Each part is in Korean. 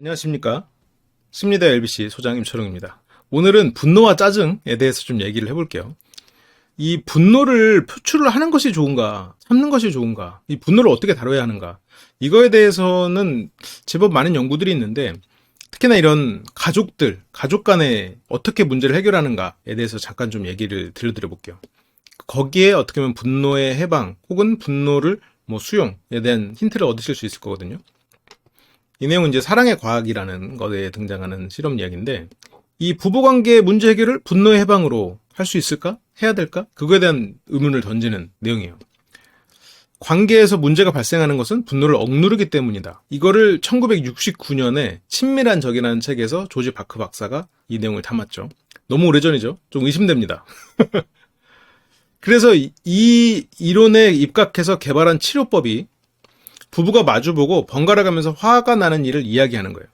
안녕하십니까. 심리대 LBC 소장 임철웅입니다. 오늘은 분노와 짜증에 대해서 좀 얘기를 해볼게요. 이 분노를 표출을 하는 것이 좋은가, 참는 것이 좋은가, 이 분노를 어떻게 다뤄야 하는가, 이거에 대해서는 제법 많은 연구들이 있는데, 특히나 이런 가족들, 가족 간에 어떻게 문제를 해결하는가에 대해서 잠깐 좀 얘기를 들려드려 볼게요. 거기에 어떻게 보면 분노의 해방, 혹은 분노를 뭐 수용에 대한 힌트를 얻으실 수 있을 거거든요. 이 내용은 이제 사랑의 과학이라는 것에 등장하는 실험 이야기인데 이 부부 관계 문제 해결을 분노의 해방으로 할 수 있을까? 해야 될까? 그거에 대한 의문을 던지는 내용이에요. 관계에서 문제가 발생하는 것은 분노를 억누르기 때문이다. 이거를 1969년에 친밀한 적이라는 책에서 조지 바크 박사가 이 내용을 담았죠. 너무 오래전이죠. 좀 의심됩니다. 그래서 이- 이 이론에 입각해서 개발한 치료법이 부부가 마주보고 번갈아 가면서 화가 나는 일을 이야기하는 거예요.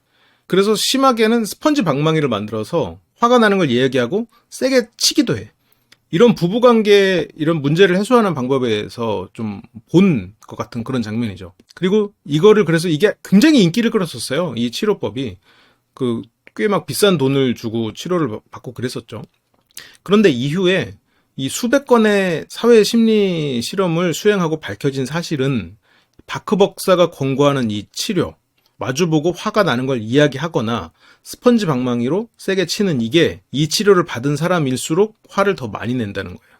그래서 심하게는 스펀지 방망이를 만들어서 화가 나는 걸 이야기하고 세게 치기도 해. 이런 부부관계 이런 문제를 해소하는 방법에서 좀 본 것 같은 그런 장면이죠. 그리고 이거를 그래서 이게 굉장히 인기를 끌었었어요. 이 치료법이 그 꽤 막 비싼 돈을 주고 치료를 받고 그랬었죠. 그런데 이후에 이 수백 건의 사회 심리 실험을 수행하고 밝혀진 사실은 바크 박사가 권고하는 이 치료, 마주보고 화가 나는 걸 이야기하거나 스펀지 방망이로 세게 치는 이게 이 치료를 받은 사람일수록 화를 더 많이 낸다는 거예요.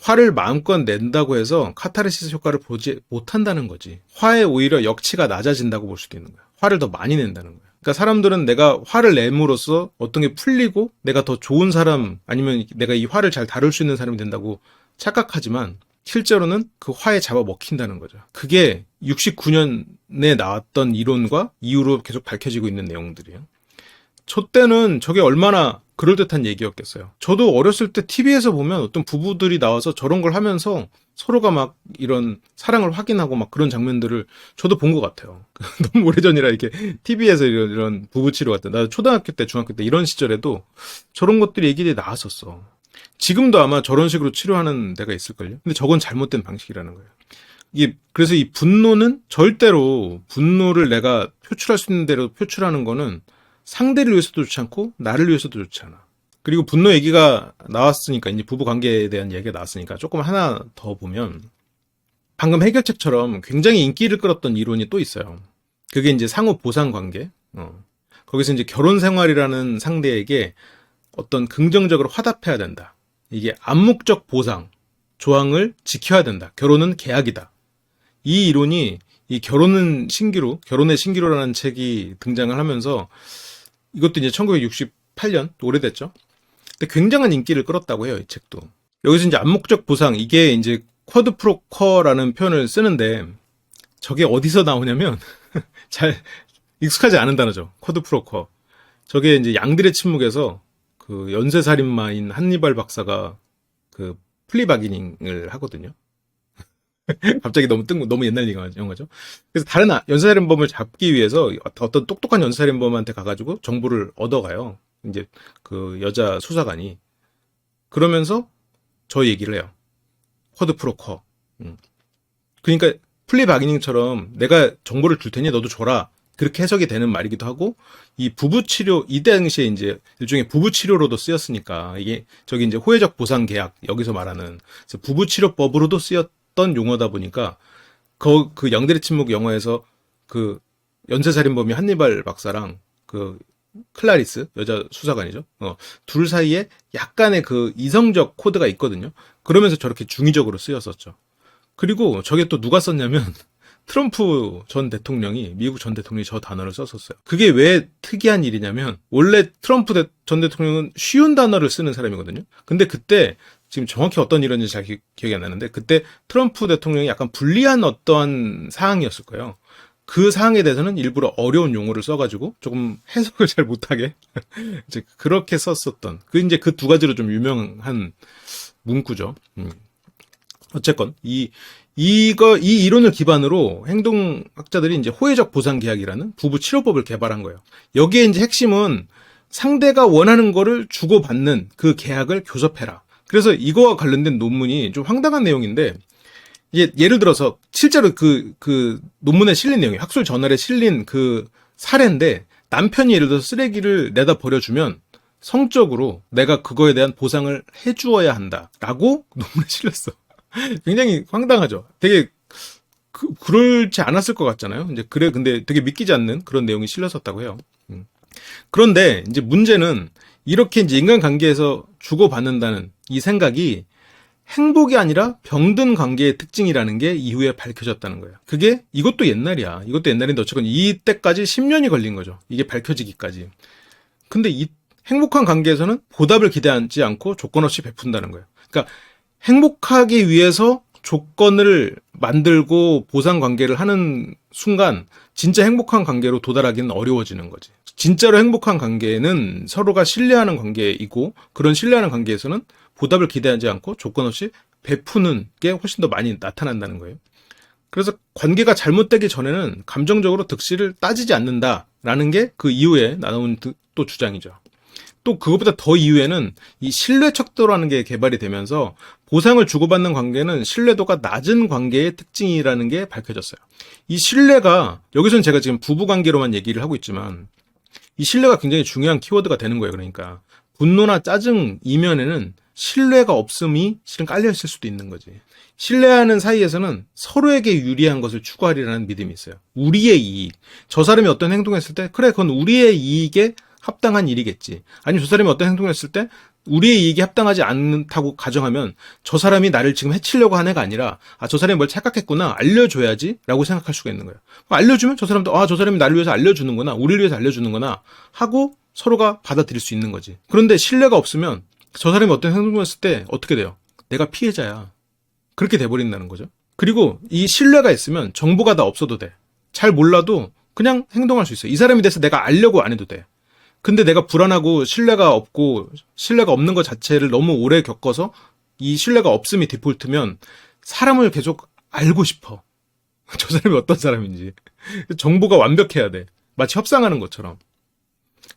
화를 마음껏 낸다고 해서 카타르시스 효과를 보지 못한다는 거지. 화에 오히려 역치가 낮아진다고 볼 수도 있는 거야. 화를 더 많이 낸다는 거야. 그러니까 사람들은 내가 화를 내므로써 어떤 게 풀리고 내가 더 좋은 사람 아니면 내가 이 화를 잘 다룰 수 있는 사람이 된다고 착각하지만 실제로는 그 화에 잡아 먹힌다는 거죠. 그게 69년에 나왔던 이론과 이후로 계속 밝혀지고 있는 내용들이에요. 저 때는 저게 얼마나 그럴듯한 얘기였겠어요. 저도 어렸을 때 TV에서 보면 어떤 부부들이 나와서 저런 걸 하면서 서로가 막 이런 사랑을 확인하고 막 그런 장면들을 저도 본 것 같아요. 너무 오래전이라 이렇게 TV에서 이런, 이런 부부 치료 같은. 나 초등학교 때, 중학교 때 이런 시절에도 저런 것들이 얘기들이 나왔었어. 지금도 아마 저런 식으로 치료하는 데가 있을걸요? 근데 저건 잘못된 방식이라는 거예요. 이게, 그래서 이 분노는 절대로 분노를 내가 표출할 수 있는 대로 표출하는 거는 상대를 위해서도 좋지 않고 나를 위해서도 좋지 않아. 그리고 분노 얘기가 나왔으니까 이제 부부 관계에 대한 얘기가 나왔으니까 조금 하나 더 보면 방금 해결책처럼 굉장히 인기를 끌었던 이론이 또 있어요. 그게 이제 상호 보상 관계. 어. 거기서 이제 결혼 생활이라는 상대에게 어떤 긍정적으로 화답해야 된다. 이게 암묵적 보상 조항을 지켜야 된다. 결혼은 계약이다. 이 이론이 이 결혼은 신기루, 결혼의 신기루라는 책이 등장을 하면서 이것도 이제 1968년 오래됐죠. 근데 굉장한 인기를 끌었다고 해요, 이 책도. 여기서 이제 암묵적 보상 이게 이제 쿼드 프로커라는 표현을 쓰는데 저게 어디서 나오냐면 잘 익숙하지 않은 단어죠. 쿼드 프로커. 저게 이제 양들의 침묵에서 그 연쇄살인마인 한니발 박사가 그 플리바기닝을 하거든요. 갑자기 너무 뜬, 너무 옛날 영화죠. 그래서 다른 아- 연쇄살인범을 잡기 위해서 어떤 똑똑한 연쇄살인범한테 가가지고 정보를 얻어가요. 이제 그 여자 수사관이. 그러면서 저 얘기를 해요. 쿼드 프로커. 음. 그러니까 플리바기닝처럼 내가 정보를 줄 테니 너도 줘라. 그렇게 해석이 되는 말이기도 하고 이 부부 치료 이 당시에 이제 일종의 부부 치료로도 쓰였으니까 이게 저기 이제 호혜적 보상 계약 여기서 말하는 부부 치료법으로도 쓰였던 용어다 보니까 그, 그 영대리 침묵 영화에서 그 연쇄살인범이 한니발 박사랑 그 클라리스 여자 수사관이죠. 어, 둘 사이에 약간의 그 이성적 코드가 있거든요. 그러면서 저렇게 중의적으로 쓰였었죠. 그리고 저게 또 누가 썼냐면 트럼프 전 대통령이 미국 전 대통령이 저 단어를 썼었어요. 그게 왜 특이한 일이냐면 원래 트럼프 대- 전 대통령은 쉬운 단어를 쓰는 사람이거든요. 근데 그때 지금 정확히 어떤 일인지 잘 기, 기억이 안 나는데 그때 트럼프 대통령이 약간 불리한 어떠한 사항이었을 거예요. 그 사항에 대해서는 일부러 어려운 용어를 써가지고 조금 해석을 잘 못하게 이제 그렇게 썼었던 그 이제 그 두 가지로 좀 유명한 문구죠. 음. 어쨌건 이 이거 이 이론을 기반으로 행동학자들이 이제 호혜적 보상 계약이라는 부부 치료법을 개발한 거예요. 여기에 이제 핵심은 상대가 원하는 거를 주고받는 그 계약을 교섭해라. 그래서 이거와 관련된 논문이 좀 황당한 내용인데 이게 예를 들어서 실제로 그그 논문에 실린 내용이 학술 저널에 실린 그 사례인데 남편이 예를 들어서 쓰레기를 내다 버려주면 성적으로 내가 그거에 대한 보상을 해주어야 한다라고 논문에 실렸어. 굉장히 황당하죠. 되게 그, 그럴지 않았을 것 같잖아요. 이제 그래 근데 되게 믿기지 않는 그런 내용이 실렸었다고 해요. 음. 그런데 이제 문제는 이렇게 이제 인간관계에서 주고받는다는 이 생각이 행복이 아니라 병든 관계의 특징이라는 게 이후에 밝혀졌다는 거예요. 그게 이것도 옛날이야. 이것도 옛날인데 어쨌건 이때까지 10년이 걸린 거죠. 이게 밝혀지기까지. 근데 이 행복한 관계에서는 보답을 기대하지 않고 조건 없이 베푼다는 거예요. 그러니까 행복하기 위해서 조건을 만들고 보상 관계를 하는 순간 진짜 행복한 관계로 도달하기는 어려워지는 거지. 진짜로 행복한 관계는 서로가 신뢰하는 관계이고 그런 신뢰하는 관계에서는 보답을 기대하지 않고 조건 없이 베푸는 게 훨씬 더 많이 나타난다는 거예요. 그래서 관계가 잘못되기 전에는 감정적으로 득실을 따지지 않는다라는 게 그 이후에 나온 또 주장이죠. 또 그것보다 더 이후에는 이 신뢰 척도라는 게 개발이 되면서 보상을 주고받는 관계는 신뢰도가 낮은 관계의 특징이라는 게 밝혀졌어요. 이 신뢰가 여기서는 제가 지금 부부 관계로만 얘기를 하고 있지만 이 신뢰가 굉장히 중요한 키워드가 되는 거예요. 그러니까 분노나 짜증 이면에는 신뢰가 없음이 실은 깔려 있을 수도 있는 거지. 신뢰하는 사이에서는 서로에게 유리한 것을 추구하리라는 믿음이 있어요. 우리의 이익. 저 사람이 어떤 행동을 했을 때 그래 그건 우리의 이익에 합당한 일이겠지. 아니면 저 사람이 어떤 행동을 했을 때 우리의 이익이 합당하지 않다고 가정하면 저 사람이 나를 지금 해치려고 한 애가 아니라 아 저 사람이 뭘 착각했구나 알려줘야지라고 생각할 수가 있는 거예요. 알려주면 저 사람도 아 저 사람이 나를 위해서 알려주는구나 우리를 위해서 알려주는구나 하고 서로가 받아들일 수 있는 거지. 그런데 신뢰가 없으면 저 사람이 어떤 행동을 했을 때 어떻게 돼요? 내가 피해자야. 그렇게 돼버린다는 거죠. 그리고 이 신뢰가 있으면 정보가 다 없어도 돼. 잘 몰라도 그냥 행동할 수 있어. 이 사람에 대해서 내가 알려고 안 해도 돼. 근데 내가 불안하고 신뢰가 없고 신뢰가 없는 것 자체를 너무 오래 겪어서 이 신뢰가 없음이 디폴트면 사람을 계속 알고 싶어. 저 사람이 어떤 사람인지. 정보가 완벽해야 돼. 마치 협상하는 것처럼.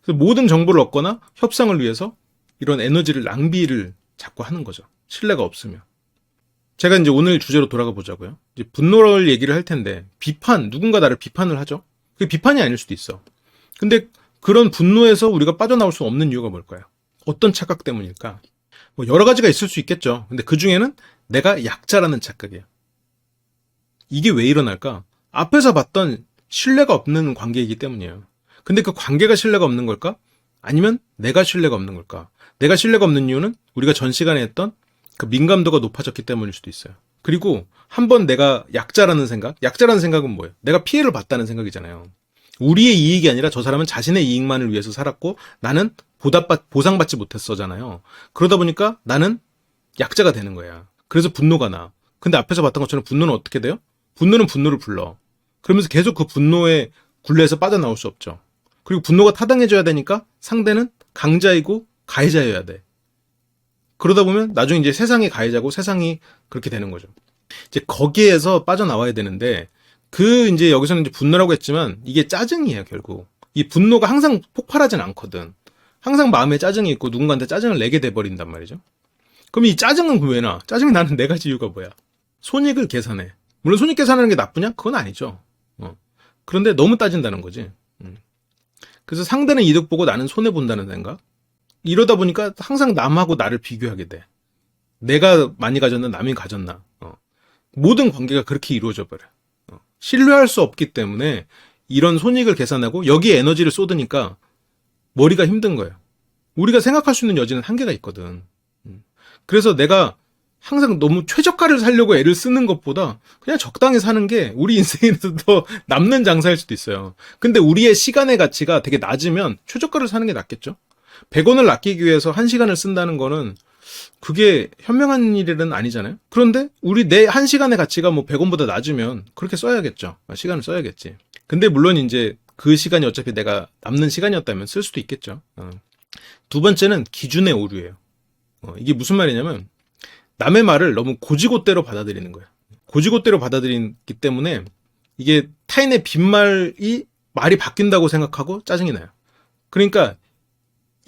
그래서 모든 정보를 얻거나 협상을 위해서 이런 에너지를 낭비를 자꾸 하는 거죠. 신뢰가 없으면. 제가 이제 오늘 주제로 돌아가 보자고요. 이제 분노를 얘기를 할 텐데 비판 누군가 나를 비판을 하죠. 그게 비판이 아닐 수도 있어. 근데 그런 분노에서 우리가 빠져나올 수 없는 이유가 뭘까요? 어떤 착각 때문일까? 뭐 여러 가지가 있을 수 있겠죠. 근데 그 중에는 내가 약자라는 착각이에요. 이게 왜 일어날까? 앞에서 봤던 신뢰가 없는 관계이기 때문이에요. 근데 그 관계가 신뢰가 없는 걸까? 아니면 내가 신뢰가 없는 걸까? 내가 신뢰가 없는 이유는 우리가 전 시간에 했던 그 민감도가 높아졌기 때문일 수도 있어요. 그리고 한 번 내가 약자라는 생각, 약자라는 생각은 뭐예요? 내가 피해를 봤다는 생각이잖아요. 우리의 이익이 아니라 저 사람은 자신의 이익만을 위해서 살았고 나는 보답받, 보상받지 못했어잖아요. 그러다 보니까 나는 약자가 되는 거야. 그래서 분노가 나. 근데 앞에서 봤던 것처럼 분노는 어떻게 돼요? 분노는 분노를 불러. 그러면서 계속 그 분노의 굴레에서 빠져나올 수 없죠. 그리고 분노가 타당해져야 되니까 상대는 강자이고 가해자여야 돼. 그러다 보면 나중에 이제 세상이 가해자고 세상이 그렇게 되는 거죠. 이제 거기에서 빠져나와야 되는데 그 이제 여기서는 이제 분노라고 했지만 이게 짜증이에요, 결국. 이 분노가 항상 폭발하진 않거든. 항상 마음에 짜증이 있고 누군가한테 짜증을 내게 돼 버린단 말이죠. 그럼 이 짜증은 왜 나? 짜증이 나는 네 가지 이유가 뭐야? 손익을 계산해. 물론 손익 계산하는 게 나쁘냐? 그건 아니죠. 어. 그런데 너무 따진다는 거지. 음. 그래서 상대는 이득 보고 나는 손해 본다는 생각. 이러다 보니까 항상 남하고 나를 비교하게 돼. 내가 많이 가졌나 남이 가졌나. 어. 모든 관계가 그렇게 이루어져 버려. 신뢰할 수 없기 때문에 이런 손익을 계산하고 여기에 에너지를 쏟으니까 머리가 힘든 거예요. 우리가 생각할 수 있는 여지는 한계가 있거든. 음. 그래서 내가 항상 너무 최저가를 살려고 애를 쓰는 것보다 그냥 적당히 사는 게 우리 인생에서 더 남는 장사일 수도 있어요. 근데 우리의 시간의 가치가 되게 낮으면 최저가를 사는 게 낫겠죠? 100원을 아끼기 위해서 1시간을 쓴다는 거는 그게 현명한 일은 아니잖아요. 그런데 우리 내 한 시간의 가치가 뭐 100원보다 낮으면 그렇게 써야겠죠. 시간을 써야겠지. 근데 물론 이제 그 시간이 어차피 내가 남는 시간이었다면 쓸 수도 있겠죠. 어. 두 번째는 기준의 오류예요. 어, 이게 무슨 말이냐면 남의 말을 너무 고지고대로 받아들이는 거예요. 고지고대로 받아들이기 때문에 이게 타인의 빈말이 말이 바뀐다고 생각하고 짜증이 나요. 그러니까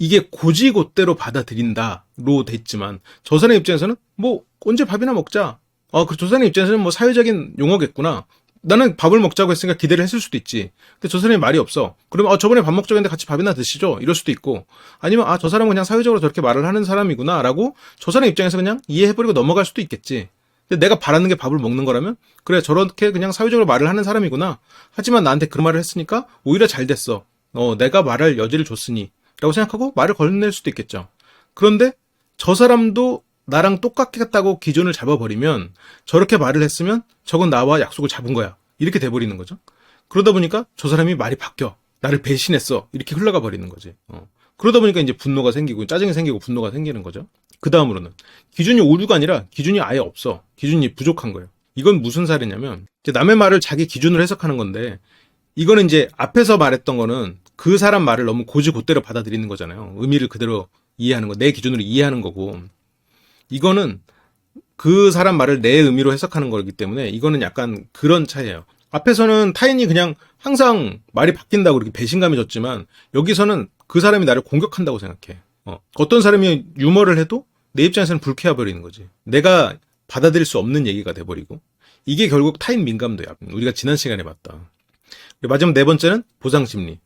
이게 고지고대로 받아들인다로 됐지만 저 사람 입장에서는 뭐 언제 밥이나 먹자. 아, 그 저 사람 입장에서는 뭐 사회적인 용어겠구나. 나는 밥을 먹자고 했으니까 기대를 했을 수도 있지. 근데 저 사람이 말이 없어. 그러면 어, 저번에 밥 먹자고 했는데 같이 밥이나 드시죠. 이럴 수도 있고. 아니면 아, 저 사람은 그냥 사회적으로 저렇게 말을 하는 사람이구나라고 저 사람 입장에서 그냥 이해해버리고 넘어갈 수도 있겠지. 근데 내가 바라는 게 밥을 먹는 거라면 그래 저렇게 그냥 사회적으로 말을 하는 사람이구나. 하지만 나한테 그런 말을 했으니까 오히려 잘 됐어. 어, 내가 말할 여지를 줬으니. 라고 생각하고 말을 걸낼 수도 있겠죠. 그런데 저 사람도 나랑 똑같겠다고 기준을 잡아버리면 저렇게 말을 했으면 저건 나와 약속을 잡은 거야. 이렇게 돼버리는 거죠. 그러다 보니까 저 사람이 말이 바뀌어. 나를 배신했어. 이렇게 흘러가 버리는 거지. 어. 그러다 보니까 이제 분노가 생기고 짜증이 생기고 분노가 생기는 거죠. 그 다음으로는 기준이 오류가 아니라 기준이 아예 없어. 기준이 부족한 거예요. 이건 무슨 사례냐면 이제 남의 말을 자기 기준으로 해석하는 건데 이거는 이제 앞에서 말했던 거는 그 사람 말을 너무 고지고대로 받아들이는 거잖아요. 의미를 그대로 이해하는 거, 내 기준으로 이해하는 거고. 이거는 그 사람 말을 내 의미로 해석하는 거기 때문에 이거는 약간 그런 차이예요. 앞에서는 타인이 그냥 항상 말이 바뀐다고 이렇게 배신감이 졌지만 여기서는 그 사람이 나를 공격한다고 생각해. 어. 어떤 사람이 유머를 해도 내 입장에서는 불쾌해 버리는 거지. 내가 받아들일 수 없는 얘기가 돼버리고 이게 결국 타인 민감도야. 우리가 지난 시간에 봤다. 마지막 네 번째는 보상 심리.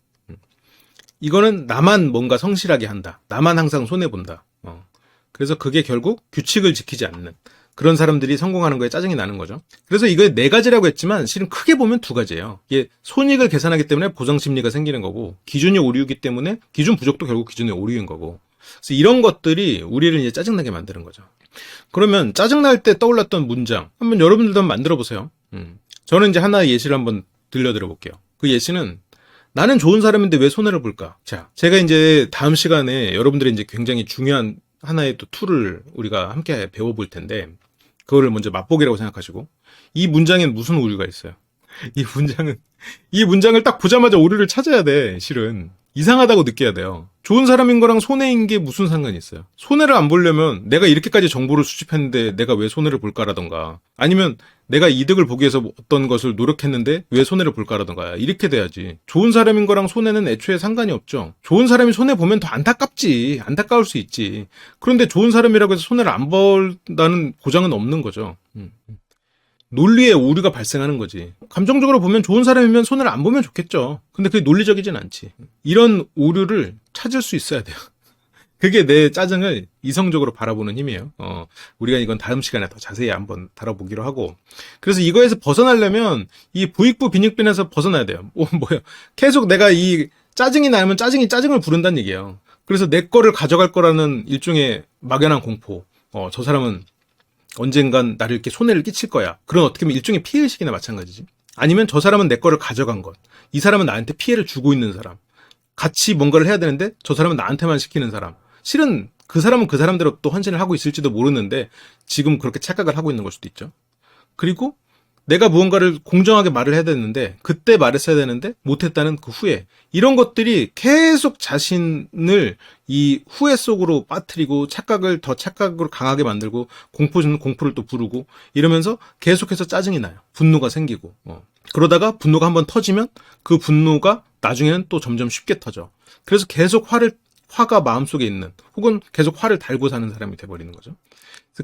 음. 이거는 나만 뭔가 성실하게 한다. 나만 항상 손해 본다. 어. 그래서 그게 결국 규칙을 지키지 않는 그런 사람들이 성공하는 거에 짜증이 나는 거죠. 그래서 이거 네 가지라고 했지만 실은 크게 보면 두 가지예요. 이게 손익을 계산하기 때문에 보상 심리가 생기는 거고 기준이 오류이기 때문에 기준 부족도 결국 기준의 오류인 거고. 그래서 이런 것들이 우리를 이제 짜증나게 만드는 거죠. 그러면 짜증날 때 떠올랐던 문장 한번 여러분들도 한번 만들어 보세요. 음. 저는 이제 하나의 예시를 한번 들려드려 볼게요. 그 예시는 나는 좋은 사람인데 왜 손해를 볼까? 자, 제가 이제 다음 시간에 여러분들이 이제 굉장히 중요한 하나의 또 툴을 우리가 함께 배워볼 텐데, 그거를 먼저 맛보기라고 생각하시고, 이 문장엔 무슨 오류가 있어요? 이 문장은, 이 문장을 딱 보자마자 오류를 찾아야 돼, 실은. 이상하다고 느껴야 돼요. 좋은 사람인 거랑 손해인 게 무슨 상관이 있어요? 손해를 안 보려면 내가 이렇게까지 정보를 수집했는데 내가 왜 손해를 볼까라던가 아니면 내가 이득을 보기 위해서 어떤 것을 노력했는데 왜 손해를 볼까라던가 이렇게 돼야지. 좋은 사람인 거랑 손해는 애초에 상관이 없죠. 좋은 사람이 손해 보면 더 안타깝지. 안타까울 수 있지. 그런데 좋은 사람이라고 해서 손해를 안 본다는 보장은 없는 거죠. 음. 논리에 오류가 발생하는 거지. 감정적으로 보면 좋은 사람이면 손해를 안 보면 좋겠죠. 근데 그게 논리적이진 않지. 이런 오류를 찾을 수 있어야 돼요. 그게 내 짜증을 이성적으로 바라보는 힘이에요. 어, 우리가 이건 다음 시간에 더 자세히 한번 다뤄보기로 하고. 그래서 이거에서 벗어나려면 이 부익부 빈익빈에서 벗어나야 돼요. 어, 뭐야. 계속 내가 이 짜증이 나면 짜증이 짜증을 부른다는 얘기예요. 그래서 내 거를 가져갈 거라는 일종의 막연한 공포. 어, 저 사람은 언젠간 나를 이렇게 손해를 끼칠 거야. 그런 어떻게 보면 일종의 피해의식이나 마찬가지지. 아니면 저 사람은 내 거를 가져간 것. 이 사람은 나한테 피해를 주고 있는 사람. 같이 뭔가를 해야 되는데 저 사람은 나한테만 시키는 사람. 실은 그 사람은 그 사람대로 또 헌신을 하고 있을지도 모르는데 지금 그렇게 착각을 하고 있는 걸 수도 있죠. 그리고 내가 무언가를 공정하게 말을 해야 되는데 그때 말했어야 되는데 못했다는 그 후회 이런 것들이 계속 자신을 이 후회 속으로 빠뜨리고 착각을 더 착각으로 강하게 만들고 공포 주는 공포를 또 부르고 이러면서 계속해서 짜증이 나요 분노가 생기고 어. 그러다가 분노가 한번 터지면 그 분노가 나중에는 또 점점 쉽게 터져 그래서 계속 화를 화가 마음속에 있는 혹은 계속 화를 달고 사는 사람이 돼버리는 거죠.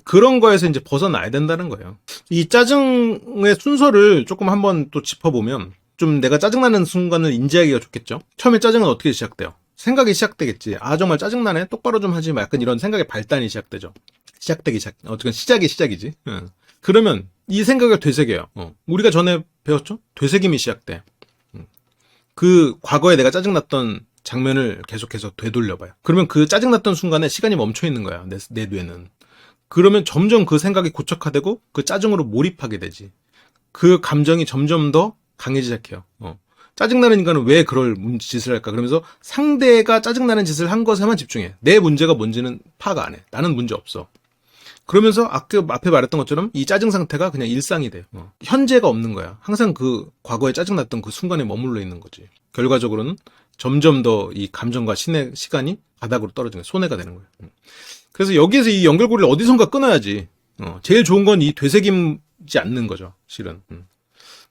그런 거에서 이제 벗어나야 된다는 거예요. 이 짜증의 순서를 조금 한번 또 짚어보면 좀 내가 짜증나는 순간을 인지하기가 좋겠죠. 처음에 짜증은 어떻게 시작돼요? 생각이 시작되겠지. 아 정말 짜증나네. 똑바로 좀 하지 마. 약간 이런 생각의 발단이 시작되죠. 시작되기 시작. 어쨌든 시작이 시작이지. 응. 그러면 이 생각을 되새겨요. 어. 우리가 전에 배웠죠? 되새김이 시작돼. 음. 그 과거에 내가 짜증났던 장면을 계속해서 되돌려봐요. 그러면 그 짜증났던 순간에 시간이 멈춰 있는 거야. 내, 내 뇌는. 그러면 점점 그 생각이 고착화되고 그 짜증으로 몰입하게 되지. 그 감정이 점점 더 강해지기 시작해요. 어. 짜증나는 인간은 왜 그럴 문- 짓을 할까? 그러면서 상대가 짜증나는 짓을 한 것에만 집중해. 내 문제가 뭔지는 파악 안 해. 나는 문제 없어. 그러면서 앞에 말했던 것처럼 이 짜증 상태가 그냥 일상이 돼요. 어. 현재가 없는 거야. 항상 그 과거에 짜증났던 그 순간에 머물러 있는 거지. 결과적으로는 점점 더 이 감정과 신의 시간이 바닥으로 떨어지는. 손해가 되는 거예요. 음. 그래서 여기에서 이 연결고리를 어디선가 끊어야지. 어, 제일 좋은 건 이 되새김지 않는 거죠. 실은. 음.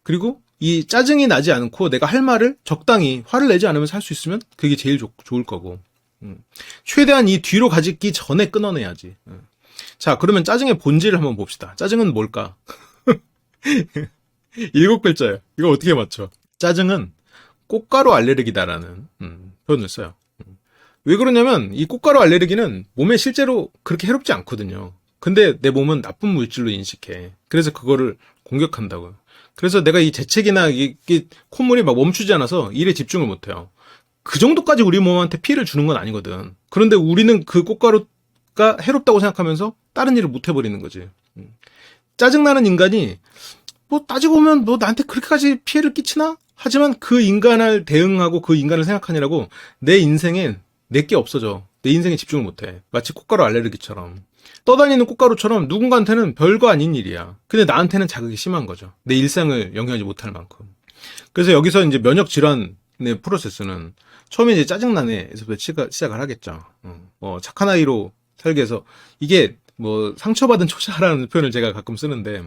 그리고 이 짜증이 나지 않고 내가 할 말을 적당히 화를 내지 않으면서 할 수 있으면 그게 제일 좋, 좋을 거고. 음. 최대한 이 뒤로 가지기 전에 끊어내야지. 음. 자, 그러면 짜증의 본질을 한번 봅시다. 짜증은 뭘까? 일곱 글자예요. 이거 어떻게 맞춰? 짜증은 꽃가루 알레르기다라는 음, 표현을 써요. 음. 왜 그러냐면 이 꽃가루 알레르기는 몸에 실제로 그렇게 해롭지 않거든요. 근데 내 몸은 나쁜 물질로 인식해. 그래서 그거를 공격한다고요. 그래서 내가 이 재채기나 이, 이 콧물이 막 멈추지 않아서 일에 집중을 못해요. 그 정도까지 우리 몸한테 피해를 주는 건 아니거든. 그런데 우리는 그 꽃가루가 해롭다고 생각하면서 다른 일을 못 해버리는 거지. 음. 짜증나는 인간이 뭐 따지고 보면 뭐 나한테 그렇게까지 피해를 끼치나? 하지만 그 인간을 대응하고 그 인간을 생각하느라고 내 인생엔 내게 없어져. 내 인생에 집중을 못해. 마치 꽃가루 알레르기처럼. 떠다니는 꽃가루처럼 누군가한테는 별거 아닌 일이야. 근데 나한테는 자극이 심한 거죠. 내 일상을 영위하지 못할 만큼. 그래서 여기서 이제 면역 질환의 프로세스는 처음에 이제 짜증나네에서부터 시작을 하겠죠. 어, 어, 착한 아이로 살기 위해서 이게 뭐 상처받은 초자라는 표현을 제가 가끔 쓰는데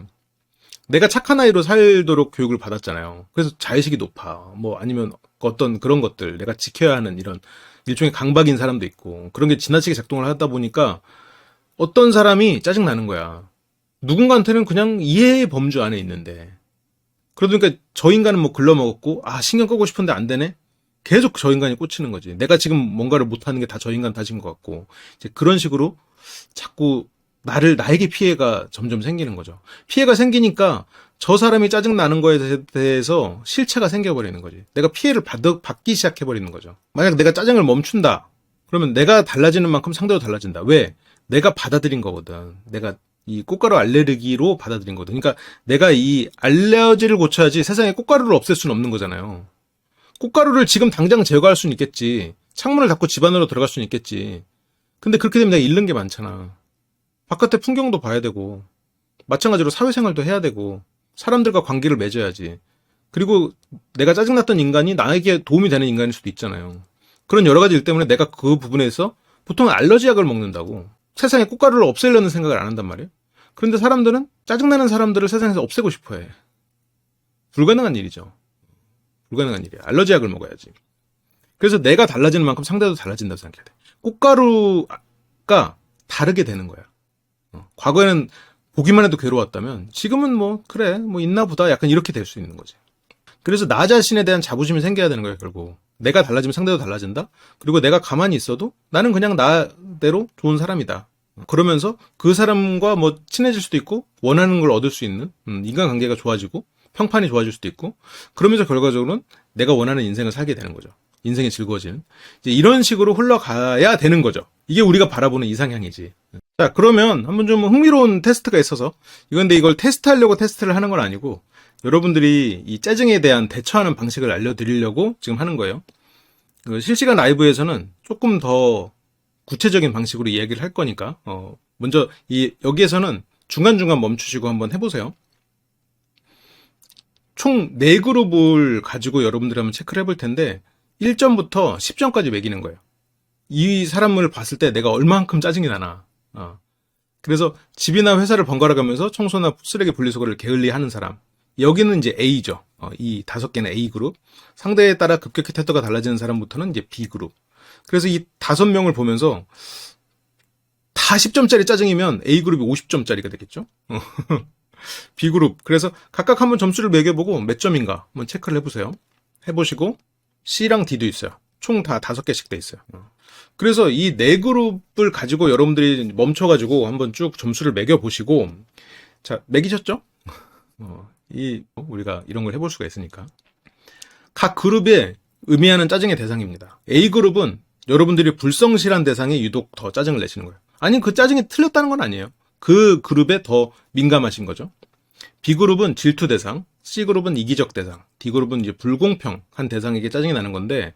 내가 착한 아이로 살도록 교육을 받았잖아요. 그래서 자의식이 높아. 뭐 아니면 어떤 그런 것들 내가 지켜야 하는 이런 일종의 강박인 사람도 있고 그런 게 지나치게 작동을 하다 보니까 어떤 사람이 짜증 나는 거야. 누군가한테는 그냥 이해의 범주 안에 있는데 그러니까 저 인간은 뭐 글러먹었고 아 신경 끄고 싶은데 안 되네. 계속 저 인간이 꽂히는 거지. 내가 지금 뭔가를 못하는 게 다 저 인간 탓인 것 같고 이제 그런 식으로 자꾸 나를 나에게 피해가 점점 생기는 거죠. 피해가 생기니까 저 사람이 짜증 나는 거에 대- 대해서 실체가 생겨버리는 거지. 내가 피해를 받, 받기 시작해버리는 거죠. 만약 내가 짜증을 멈춘다. 그러면 내가 달라지는 만큼 상대도 달라진다. 왜? 내가 받아들인 거거든. 내가 이 꽃가루 알레르기로 받아들인 거거든. 그러니까 내가 이 알레르기를 고쳐야지 세상에 꽃가루를 없앨 수는 없는 거잖아요. 꽃가루를 지금 당장 제거할 수는 있겠지. 창문을 닫고 집 안으로 들어갈 수는 있겠지. 근데 그렇게 되면 내가 잃는 게 많잖아. 바깥의 풍경도 봐야 되고, 마찬가지로 사회생활도 해야 되고, 사람들과 관계를 맺어야지. 그리고 내가 짜증났던 인간이 나에게 도움이 되는 인간일 수도 있잖아요. 그런 여러 가지 일 때문에 내가 그 부분에서 보통 알러지 약을 먹는다고. 세상에 꽃가루를 없애려는 생각을 안 한단 말이에요. 그런데 사람들은 짜증나는 사람들을 세상에서 없애고 싶어 해. 불가능한 일이죠. 불가능한 일이야. 알러지 약을 먹어야지. 그래서 내가 달라지는 만큼 상대도 달라진다고 생각해야 돼. 꽃가루가 다르게 되는 거야. 어, 과거에는 보기만 해도 괴로웠다면 지금은 뭐 그래 뭐 있나 보다 약간 이렇게 될 수 있는 거지. 그래서 나 자신에 대한 자부심이 생겨야 되는 거예요 결국. 내가 달라지면 상대도 달라진다. 그리고 내가 가만히 있어도 나는 그냥 나대로 좋은 사람이다. 그러면서 그 사람과 뭐 친해질 수도 있고 원하는 걸 얻을 수 있는 음, 인간관계가 좋아지고 평판이 좋아질 수도 있고 그러면서 결과적으로는 내가 원하는 인생을 살게 되는 거죠. 인생이 즐거워지는 이제 이런 식으로 흘러가야 되는 거죠. 이게 우리가 바라보는 이상향이지. 자 그러면 한번 좀 흥미로운 테스트가 있어서 이건데 이걸 테스트하려고 테스트를 하는 건 아니고 여러분들이 이 짜증에 대한 대처하는 방식을 알려드리려고 지금 하는 거예요. 그 실시간 라이브에서는 조금 더 구체적인 방식으로 이야기를 할 거니까 어, 먼저 이 여기에서는 중간중간 멈추시고 한번 해보세요. 총 4그룹을 가지고 여러분들이 한번 체크를 해볼 텐데 1점부터 10점까지 매기는 거예요. 이 사람을 봤을 때 내가 얼만큼 짜증이 나나. 어. 그래서 집이나 회사를 번갈아 가면서 청소나 쓰레기 분리수거를 게을리 하는 사람. 여기는 이제 A죠. 어, 이 다섯 개는 A 그룹. 상대에 따라 급격히 태도가 달라지는 사람부터는 이제 B 그룹. 그래서 이 다섯 명을 보면서 다 10점짜리 짜증이면 A 그룹이 50점짜리가 되겠죠. 어. B 그룹. 그래서 각각 한번 점수를 매겨보고 몇 점인가 한번 체크를 해보세요. 해보시고 C랑 D도 있어요. 총 다 다섯 개씩 돼 있어요. 어. 그래서 이 네 그룹을 가지고 여러분들이 멈춰가지고 한번 쭉 점수를 매겨 보시고 자 매기셨죠? 어, 이 우리가 이런 걸 해볼 수가 있으니까 각 그룹에 의미하는 짜증의 대상입니다. A 그룹은 여러분들이 불성실한 대상에 유독 더 짜증을 내시는 거예요. 아니 그 짜증이 틀렸다는 건 아니에요. 그 그룹에 더 민감하신 거죠. B 그룹은 질투 대상, C 그룹은 이기적 대상, D 그룹은 이제 불공평한 대상에게 짜증이 나는 건데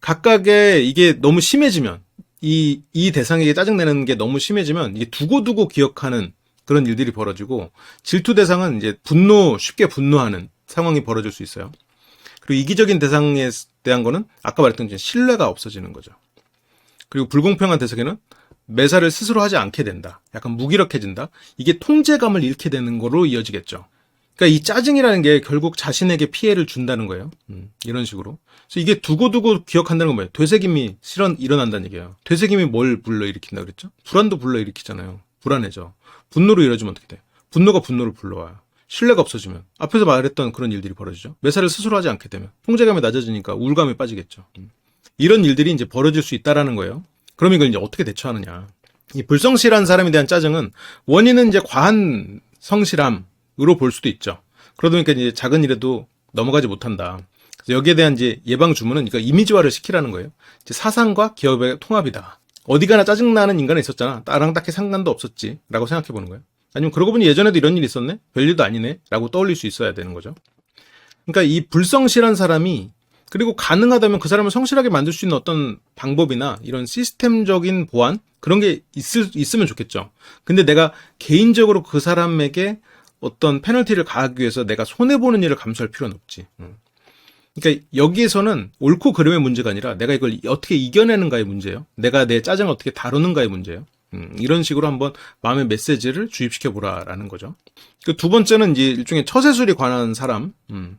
각각의 이게 너무 심해지면 이, 이 대상에게 짜증내는 게 너무 심해지면 이게 두고두고 기억하는 그런 일들이 벌어지고 질투 대상은 이제 분노, 쉽게 분노하는 상황이 벌어질 수 있어요. 그리고 이기적인 대상에 대한 거는 아까 말했던 신뢰가 없어지는 거죠. 그리고 불공평한 대상에는 매사를 스스로 하지 않게 된다. 약간 무기력해진다. 이게 통제감을 잃게 되는 거로 이어지겠죠. 그러니까 이 짜증이라는 게 결국 자신에게 피해를 준다는 거예요. 음, 이런 식으로. 그래서 이게 두고두고 기억한다는 건 뭐예요? 되새김이 실현 일어난다는 얘기예요. 되새김이 뭘 불러일으킨다 그랬죠? 불안도 불러일으키잖아요. 불안해져. 분노로 이루어지면 어떻게 돼? 분노가 분노를 불러와요. 신뢰가 없어지면 앞에서 말했던 그런 일들이 벌어지죠. 매사를 스스로 하지 않게 되면 통제감이 낮아지니까 우울감에 빠지겠죠. 음. 이런 일들이 이제 벌어질 수 있다라는 거예요. 그럼 이걸 이제 어떻게 대처하느냐? 이 불성실한 사람에 대한 짜증은 원인은 이제 과한 성실함 으로 볼 수도 있죠. 그러다 보니까 이제 작은 일에도 넘어가지 못한다. 그래서 여기에 대한 이제 예방 주문은 그러니까 이미지화를 시키라는 거예요. 사상과 기업의 통합이다. 어디 가나 짜증나는 인간이 있었잖아. 나랑 딱히 상관도 없었지. 라고 생각해 보는 거예요. 아니면 그러고 보니 예전에도 이런 일이 있었네? 별일도 아니네? 라고 떠올릴 수 있어야 되는 거죠. 그러니까 이 불성실한 사람이 그리고 가능하다면 그 사람을 성실하게 만들 수 있는 어떤 방법이나 이런 시스템적인 보완 그런 게 있을, 있으면 좋겠죠. 근데 내가 개인적으로 그 사람에게 어떤 페널티를 가하기 위해서 내가 손해보는 일을 감수할 필요는 없지. 음. 그러니까 여기에서는 옳고 그름의 문제가 아니라 내가 이걸 어떻게 이겨내는가의 문제예요. 내가 내 짜증을 어떻게 다루는가의 문제예요. 음, 이런 식으로 한번 마음의 메시지를 주입시켜 보라라는 거죠. 그 두 번째는 이제 일종의 처세술에 관한 사람. 음.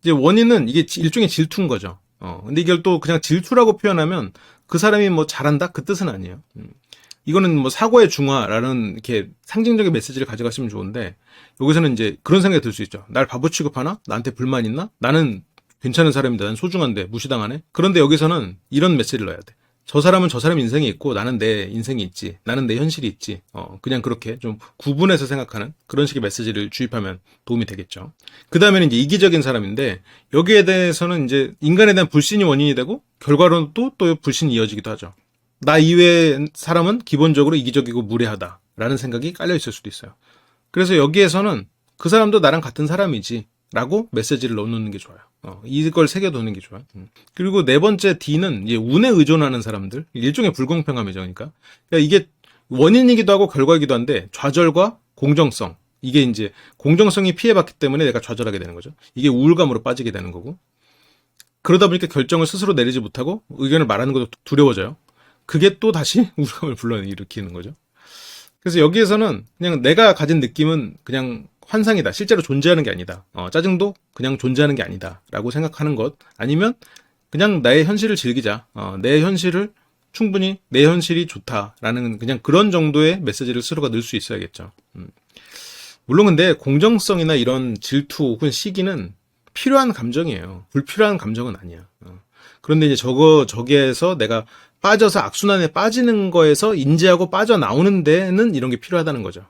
이제 원인은 이게 지- 일종의 질투인 거죠. 어, 근데 이걸 또 그냥 질투라고 표현하면 그 사람이 뭐 잘한다? 그 뜻은 아니에요. 음. 이거는 뭐 사고의 중화라는 이렇게 상징적인 메시지를 가져가시면 좋은데 여기서는 이제 그런 생각이 들 수 있죠. 날 바보 취급하나? 나한테 불만 있나? 나는 괜찮은 사람인데 난 소중한데 무시당하네? 그런데 여기서는 이런 메시지를 넣어야 돼. 저 사람은 저 사람 인생이 있고 나는 내 인생이 있지. 나는 내 현실이 있지. 어, 그냥 그렇게 좀 구분해서 생각하는 그런 식의 메시지를 주입하면 도움이 되겠죠. 그 다음에는 이제 이기적인 사람인데 여기에 대해서는 이제 인간에 대한 불신이 원인이 되고 결과로는 또, 또 불신이 이어지기도 하죠. 나 이외의 사람은 기본적으로 이기적이고 무례하다라는 생각이 깔려 있을 수도 있어요. 그래서 여기에서는 그 사람도 나랑 같은 사람이지 라고 메시지를 넣어놓는 게 좋아요. 어, 이걸 새겨두는 게 좋아요. 음. 그리고 네 번째 D는 운에 의존하는 사람들. 일종의 불공평함이죠. 그러니까. 그러니까 이게 원인이기도 하고 결과이기도 한데 좌절과 공정성. 이게 이제 공정성이 피해봤기 때문에 내가 좌절하게 되는 거죠. 이게 우울감으로 빠지게 되는 거고. 그러다 보니까 결정을 스스로 내리지 못하고 의견을 말하는 것도 두려워져요. 그게 또 다시 우울감을 불러일으키는 거죠. 그래서 여기에서는 그냥 내가 가진 느낌은 그냥 환상이다. 실제로 존재하는 게 아니다. 어, 짜증도 그냥 존재하는 게 아니다. 라고 생각하는 것. 아니면 그냥 나의 현실을 즐기자. 어, 내 현실을 충분히 내 현실이 좋다라는 그냥 그런 정도의 메시지를 스스로가 넣을 수 있어야겠죠. 음. 물론 근데 공정성이나 이런 질투 혹은 시기는 필요한 감정이에요. 불필요한 감정은 아니야. 어. 그런데 이제 저거 저기에서 내가 빠져서 악순환에 빠지는 거에서 인지하고 빠져나오는 데는 이런 게 필요하다는 거죠.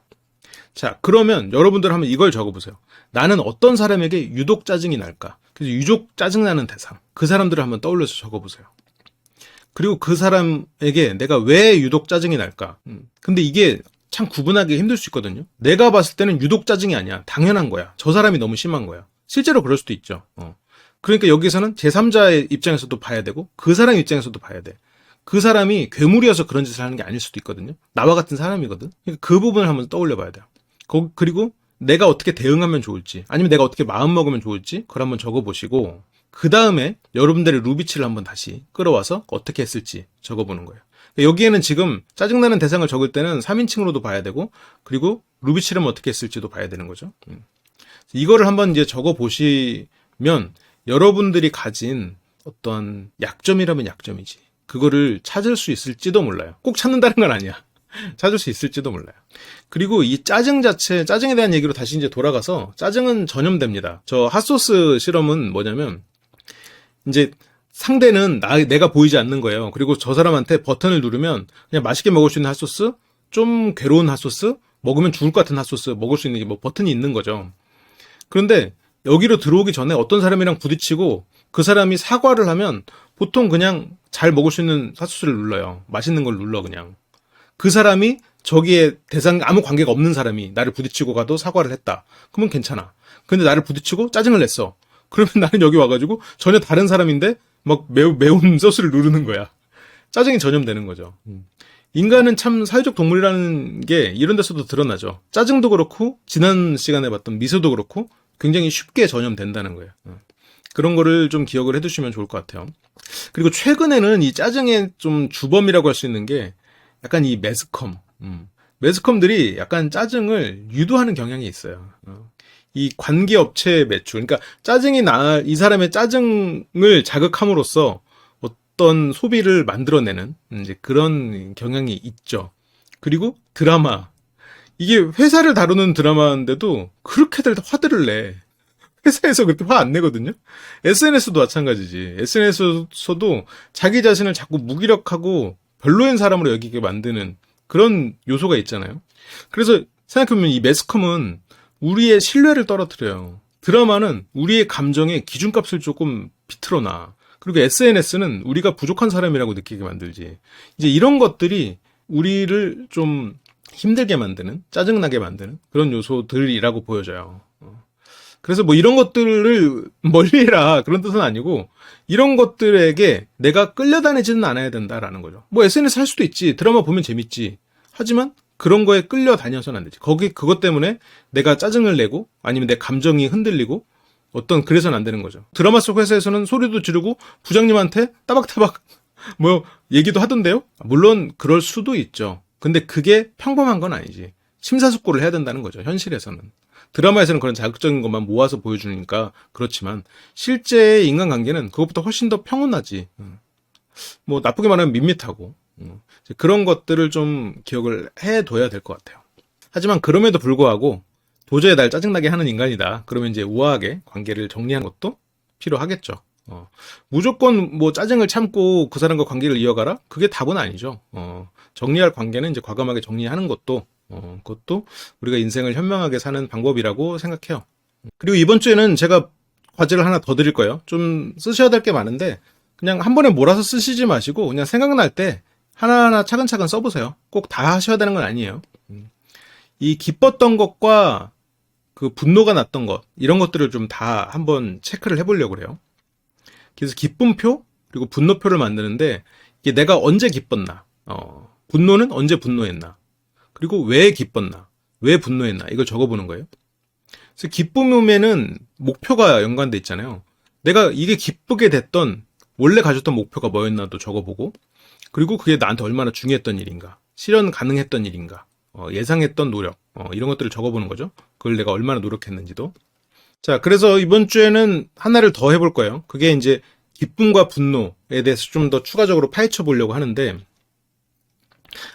자, 그러면 여러분들 한번 이걸 적어보세요. 나는 어떤 사람에게 유독 짜증이 날까? 그래서 유독 짜증나는 대상. 그 사람들을 한번 떠올려서 적어보세요. 그리고 그 사람에게 내가 왜 유독 짜증이 날까? 음. 근데 이게 참 구분하기 힘들 수 있거든요. 내가 봤을 때는 유독 짜증이 아니야. 당연한 거야. 저 사람이 너무 심한 거야. 실제로 그럴 수도 있죠. 어. 그러니까 여기서는 제3자의 입장에서도 봐야 되고 그 사람 입장에서도 봐야 돼. 그 사람이 괴물이어서 그런 짓을 하는 게 아닐 수도 있거든요. 나와 같은 사람이거든. 그러니까 그 부분을 한번 떠올려 봐야 돼요. 거- 그리고 내가 어떻게 대응하면 좋을지, 아니면 내가 어떻게 마음 먹으면 좋을지, 그걸 한번 적어 보시고, 그 다음에 여러분들의 루비치를 한번 다시 끌어와서 어떻게 했을지 적어 보는 거예요. 여기에는 지금 짜증나는 대상을 적을 때는 3인칭으로도 봐야 되고, 그리고 루비치를 어떻게 했을지도 봐야 되는 거죠. 음. 이거를 한번 이제 적어 보시면 여러분들이 가진 어떤 약점이라면 약점이지. 그거를 찾을 수 있을지도 몰라요. 꼭 찾는다는 건 아니야. 찾을 수 있을지도 몰라요. 그리고 이 짜증 자체, 짜증에 대한 얘기로 다시 이제 돌아가서 짜증은 전염됩니다. 저 핫소스 실험은 뭐냐면 이제 상대는 나, 내가 보이지 않는 거예요. 그리고 저 사람한테 버튼을 누르면 그냥 맛있게 먹을 수 있는 핫소스, 좀 괴로운 핫소스, 먹으면 죽을 것 같은 핫소스 먹을 수 있는 게뭐 버튼이 있는 거죠. 그런데 여기로 들어오기 전에 어떤 사람이랑 부딪히고 그 사람이 사과를 하면 보통 그냥 잘 먹을 수 있는 핫소스를 눌러요. 맛있는 걸 눌러 그냥. 그 사람이 저기에 대상 아무 관계가 없는 사람이 나를 부딪히고 가도 사과를 했다. 그러면 괜찮아. 근데 나를 부딪히고 짜증을 냈어. 그러면 나는 여기 와가지고 전혀 다른 사람인데 막 매우 매운 소스를 누르는 거야. 짜증이 전염되는 거죠. 음. 인간은 참 사회적 동물이라는 게 이런 데서도 드러나죠. 짜증도 그렇고 지난 시간에 봤던 미소도 그렇고 굉장히 쉽게 전염된다는 거예요. 어. 그런 거를 좀 기억을 해두시면 좋을 것 같아요. 그리고 최근에는 이 짜증의 좀 주범이라고 할 수 있는 게 약간 이 매스컴. 음. 매스컴들이 약간 짜증을 유도하는 경향이 있어요. 어. 이 관계 업체 매출. 그러니까 짜증이 나, 이 사람의 짜증을 자극함으로써 어떤 소비를 만들어내는 이제 그런 경향이 있죠. 그리고 드라마. 이게 회사를 다루는 드라마인데도 그렇게들 화들을 내. 회사에서 그렇게 화 안 내거든요. SNS도 마찬가지지. SNS에서도 자기 자신을 자꾸 무기력하고 별로인 사람으로 여기게 만드는 그런 요소가 있잖아요. 그래서 생각해보면 이 매스컴은 우리의 신뢰를 떨어뜨려요. 드라마는 우리의 감정의 기준값을 조금 비틀어놔. 그리고 SNS는 우리가 부족한 사람이라고 느끼게 만들지. 이제 이런 것들이 우리를 좀 힘들게 만드는, 짜증나게 만드는 그런 요소들이라고 보여져요. 어. 그래서 뭐 이런 것들을 멀리해라 그런 뜻은 아니고 이런 것들에게 내가 끌려다니지는 않아야 된다라는 거죠. 뭐 SNS 할 수도 있지. 드라마 보면 재밌지. 하지만 그런 거에 끌려다녀서는 안 되지. 거기 그것 때문에 내가 짜증을 내고 아니면 내 감정이 흔들리고 어떤 그래서는 안 되는 거죠. 드라마 속 회사에서는 소리도 지르고 부장님한테 따박따박 뭐 얘기도 하던데요. 물론 그럴 수도 있죠. 근데 그게 평범한 건 아니지. 심사숙고를 해야 된다는 거죠. 현실에서는. 드라마에서는 그런 자극적인 것만 모아서 보여주니까 그렇지만 실제의 인간관계는 그것보다 훨씬 더 평온하지. 음. 뭐 나쁘게 말하면 밋밋하고 음. 그런 것들을 좀 기억을 해둬야 될 것 같아요. 하지만 그럼에도 불구하고 도저히 날 짜증나게 하는 인간이다. 그러면 이제 우아하게 관계를 정리하는 것도 필요하겠죠. 어, 무조건 뭐 짜증을 참고 그 사람과 관계를 이어가라? 그게 답은 아니죠. 어, 정리할 관계는 이제 과감하게 정리하는 것도, 어, 그것도 우리가 인생을 현명하게 사는 방법이라고 생각해요. 그리고 이번 주에는 제가 과제를 하나 더 드릴 거예요. 좀 쓰셔야 될 게 많은데, 그냥 한 번에 몰아서 쓰시지 마시고, 그냥 생각날 때 하나하나 차근차근 써보세요. 꼭 다 하셔야 되는 건 아니에요. 음. 이 기뻤던 것과 그 분노가 났던 것, 이런 것들을 좀 다 한번 체크를 해보려고 그래요. 그래서 기쁨표, 그리고 분노표를 만드는데, 이게 내가 언제 기뻤나, 어, 분노는 언제 분노했나, 그리고 왜 기뻤나, 왜 분노했나, 이걸 적어보는 거예요. 그래서 기쁨에는 목표가 연관돼 있잖아요. 내가 이게 기쁘게 됐던, 원래 가졌던 목표가 뭐였나도 적어보고, 그리고 그게 나한테 얼마나 중요했던 일인가, 실현 가능했던 일인가, 어, 예상했던 노력, 어, 이런 것들을 적어보는 거죠. 그걸 내가 얼마나 노력했는지도. 자, 그래서 이번 주에는 하나를 더 해볼 거예요. 그게 이제 기쁨과 분노에 대해서 좀 더 추가적으로 파헤쳐 보려고 하는데,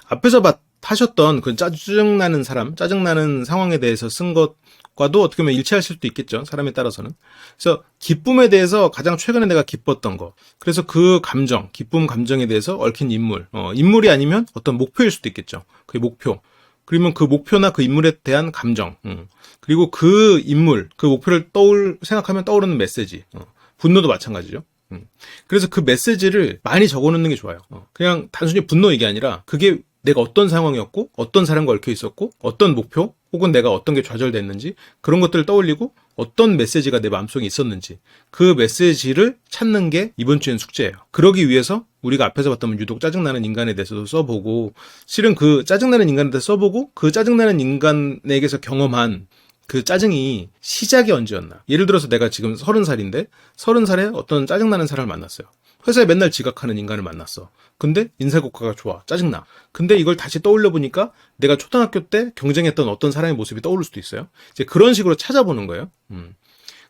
앞에서 봐- 하셨던 그 짜증나는 사람, 짜증나는 상황에 대해서 쓴 것과도 어떻게 보면 일치하실 수도 있겠죠. 사람에 따라서는. 그래서 기쁨에 대해서 가장 최근에 내가 기뻤던 거. 그래서 그 감정, 기쁨 감정에 대해서 얽힌 인물. 어, 인물이 아니면 어떤 목표일 수도 있겠죠. 그게 목표. 그러면 그 목표나 그 인물에 대한 감정. 음. 그리고 그 인물, 그 목표를 떠올, 생각하면 떠오르는 메시지. 어. 분노도 마찬가지죠. 음. 그래서 그 메시지를 많이 적어 놓는 게 좋아요. 어. 그냥 단순히 분노 이게 아니라 그게 내가 어떤 상황이었고, 어떤 사람과 얽혀 있었고, 어떤 목표, 혹은 내가 어떤 게 좌절됐는지, 그런 것들을 떠올리고, 어떤 메시지가 내 마음속에 있었는지, 그 메시지를 찾는 게 이번 주엔 숙제예요. 그러기 위해서 우리가 앞에서 봤던 유독 짜증나는 인간에 대해서도 써보고, 실은 그 짜증나는 인간에 대해서 써보고, 그 짜증나는 인간에게서 경험한 그 짜증이 시작이 언제였나. 예를 들어서 내가 지금 서른 살인데, 서른 살에 어떤 짜증나는 사람을 만났어요. 회사에 맨날 지각하는 인간을 만났어. 근데 인사고과가 좋아. 짜증나. 근데 이걸 다시 떠올려 보니까 내가 초등학교 때 경쟁했던 어떤 사람의 모습이 떠오를 수도 있어요. 이제 그런 식으로 찾아보는 거예요. 음.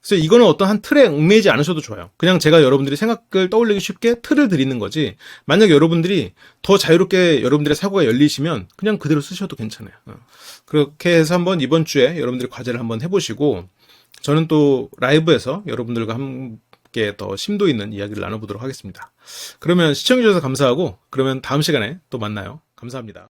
그래서 이거는 어떤 한 틀에 얽매이지 않으셔도 좋아요. 그냥 제가 여러분들이 생각을 떠올리기 쉽게 틀을 드리는 거지. 만약 여러분들이 더 자유롭게 여러분들의 사고가 열리시면 그냥 그대로 쓰셔도 괜찮아요. 어. 그렇게 해서 한번 이번 주에 여러분들이 과제를 한번 해보시고 저는 또 라이브에서 여러분들과 함께 더 심도 있는 이야기를 나눠보도록 하겠습니다. 그러면 시청해주셔서 감사하고 그러면 다음 시간에 또 만나요. 감사합니다.